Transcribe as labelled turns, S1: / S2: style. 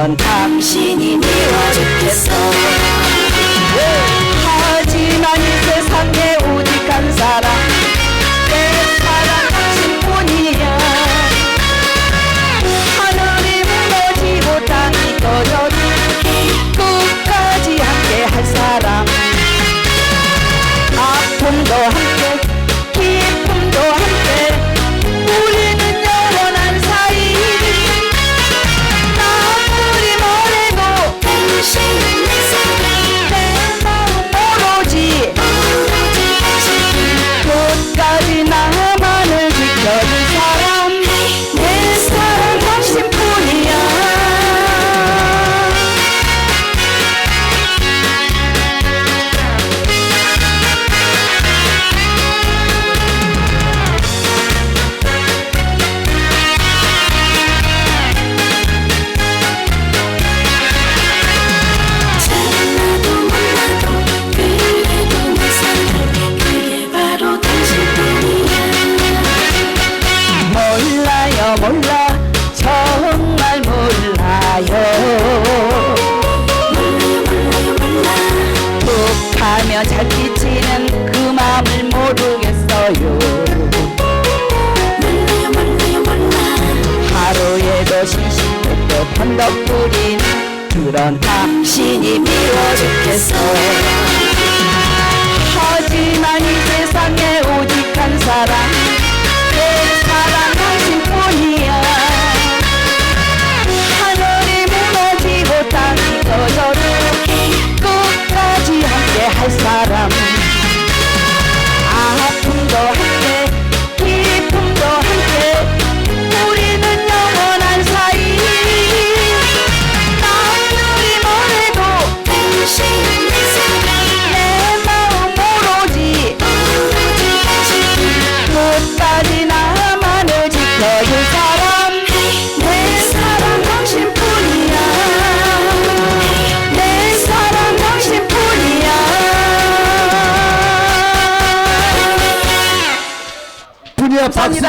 S1: 넌 당신이 미워 죽겠어. 하지만 하며 잘피치는 그 마음을 모르겠어요.
S2: 몰라요 몰라요 몰라.
S1: 하루에도 신신도 번덕부린 그런 당신이 미워 죽겠어. 하지만 이 세상에 오직 한 사람 está
S3: 감사합니다.